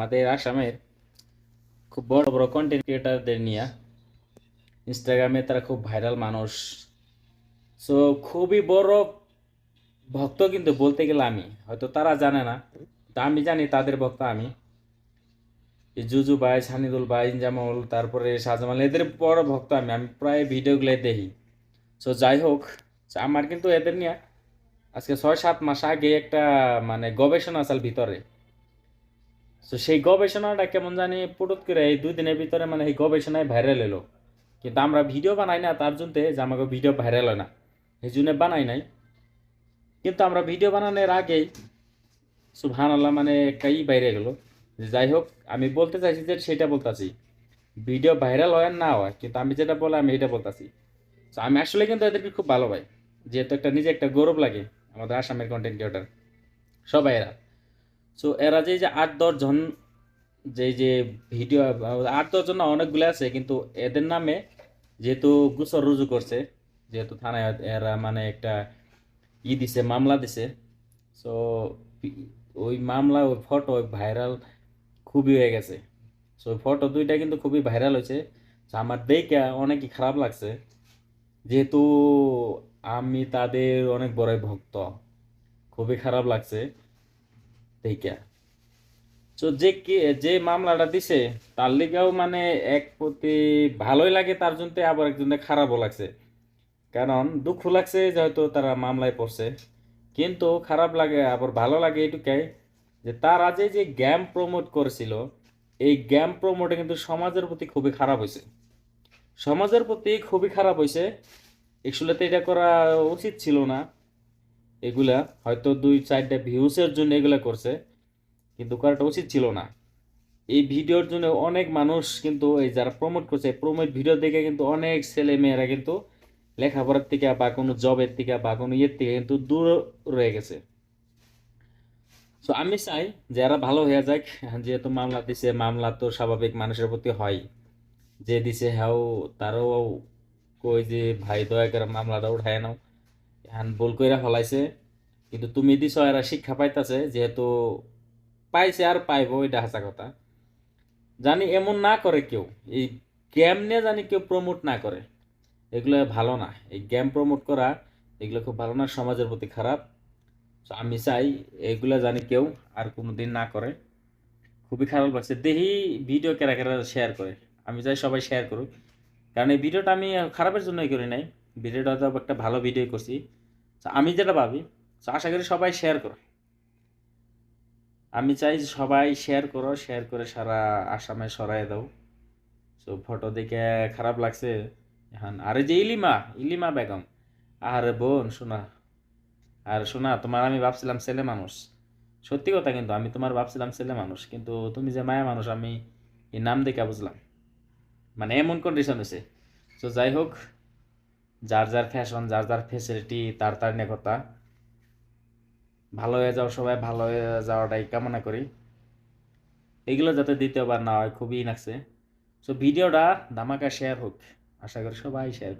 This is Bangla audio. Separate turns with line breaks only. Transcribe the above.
আমাদের আসামের খুব বড় বড় কন্টেন্ট ক্রিয়েটারদের নিয়ে ইনস্টাগ্রামে তারা খুব ভাইরাল মানুষ। সো খুবই বড় ভক্ত কিন্তু বলতে গেলে আমি। হয়তো তারা জানে না, তা আমি জানি তাদের ভক্ত আমি। জুজু ভাই, সানিদুল ভাই, ইনজামুল, তারপরে শাহজামাল, এদের বড় ভক্ত আমি। আমি প্রায় ভিডিওগুলো দেখি। সো যাই হোক, আমার কিন্তু এদের নিয়ে আজকে ছয়, সাত মাস আগে একটা মানে গবেষণা আসাল ভিতরে। তো সেই গবেষণাটা কেমন জানি পুটুত করে এই দুই দিনের ভিতরে মানে এই গবেষণায় ভাইরাল এলো। কিন্তু আমরা ভিডিও বানাই না, তার জন্য যে আমাকে ভিডিও ভাইরাল হয় না। এই জন্য বানাই নাই। কিন্তু আমরা ভিডিও বানানোর আগেই সুবহান আল্লাহ মানে একটা ই বাইরে গেলো। যে যাই হোক, আমি বলতে চাইছি যে সেটা বলতেছি। ভিডিও ভাইরাল হয় না হয়, কিন্তু আমি যেটা বলে আমি এটা বলতেছি। তো আমি আসলে কিন্তু এদেরকে খুব ভালো পাই। যেহেতু একটা নিজে একটা গৌরব লাগে আমাদের আসামের কন্টেন্ট ক্রিয়েটার সবাই এরা সো এরা যে যে আট দশজন যে যে ভিডিও আট দশজন না, অনেকগুলো আছে, কিন্তু এদের নামে যেহেতু গুসর রুজু করছে, যেহেতু থানায় এরা মানে একটা ই দিছে, মামলা দিছে। সো ওই মামলা, ওই ফটো ভাইরাল খুবই হয়ে গেছে। সো ফটো দুইটা কিন্তু খুবই ভাইরাল হয়েছে। আমার দেখে অনেকই খারাপ লাগছে। যেহেতু আমি তাদের অনেক বড় ভক্ত, খুবই খারাপ লাগছে। দেখে তো যে যে মামলাটা দিছে, তার লিগেও মানে এক প্রতি ভালোই লাগে, তার জন্য আবার একজনে খারাপও লাগছে। কারণ দুঃখ লাগছে যে হয়তো তারা মামলায় পড়ছে। কিন্তু খারাপ লাগে, আবার ভালো লাগে এটুকাই যে তারা যে যে গেম প্রমোট করেছিল, এই গেম প্রমোটে কিন্তু সমাজের প্রতি খুবই খারাপ হয়েছে। সমাজের প্রতি খুবই খারাপ হয়েছে। এক্সুয়ালি তো এটা করা উচিত ছিল না। এগুলা হয়তো দুই চারটা ভিউসের জন্য এগুলা করছে, কিন্তু করাটা উচিত ছিল না। এই ভিডিওর জন্য অনেক মানুষ কিন্তু এই যারা প্রমোট করছে প্রমোট ভিডিও দেখে কিন্তু অনেক ছেলে মেয়েরা কিন্তু লেখাপড়ার থেকে বা কোনো জবের থেকে বা কোনো ইয়ের থেকে কিন্তু দূর রয়ে গেছে। সো আমি চাই যে যারা ভালো হয়ে যাক, যেহেতু মামলা দিছে, মামলা তো স্বাভাবিক মানুষের প্রতি হয়। যে দিছে হ্যাঁ তারও কই যে, ভাই, দয়া করে মামলাটা উঠায় নাও। এখন ভুল কইরা ফলাইছে, কিন্তু তুমি দিছ এরা শিক্ষা পাইতাছে, যেহেতু পাইছে আর পাইব, এটা হাসা কথা। জানি এমন না করে কেউ, এই গেম নিয়ে জানি কেউ প্রমোট না করে। এগুলো ভালো না, এই গেম প্রমোট করা, এগুলো খুব ভালো না, সমাজের প্রতি খারাপ। আমি চাই এগুলো জানি কেউ আর কোনো দিন না করে। খুবই খারাপ লাগছে। দেখি ভিডিও কেরা কেরা শেয়ার করে। আমি চাই সবাই শেয়ার করুক। কারণ এই ভিডিওটা আমি খারাপের জন্যই করি নাই। ভিডিওটা তো একটা ভালো ভিডিও করছি। আমি যেটা ভাবি আশা করি সবাই শেয়ার করো। আমি চাই যে সবাই শেয়ার করো শেয়ার করে সারা আসামে সরাই দাও। সো ফটো দেখে খারাপ লাগছে। এখন, আরে যে ইলিমা ইলিমা বেগম, আরে বোন শোনা আর শোনা তোমার আমি ভাবছিলাম ছেলে মানুষ। সত্যি কথা কিন্তু, আমি তোমার ভাবছিলাম ছেলে মানুষ, কিন্তু তুমি যে মায়া মানুষ, আমি এই নাম দেখে বুঝলাম। মানে এমন কন্ডিশন হয়েছে। তো যাই হোক যার যার ফ্যাশন যার যার ফেসিলিটি তার তার নেকতা ভালো হয়ে যাও সবাই, ভালো হয়ে যাওয়াটাই কামনা করি। এগুলো যাতে দ্বিতীয়বার না হয়, খুবই নাকছে। সো ভিডিওটা ধামাকা শেয়ার হোক। আশা করি সবাই শেয়ার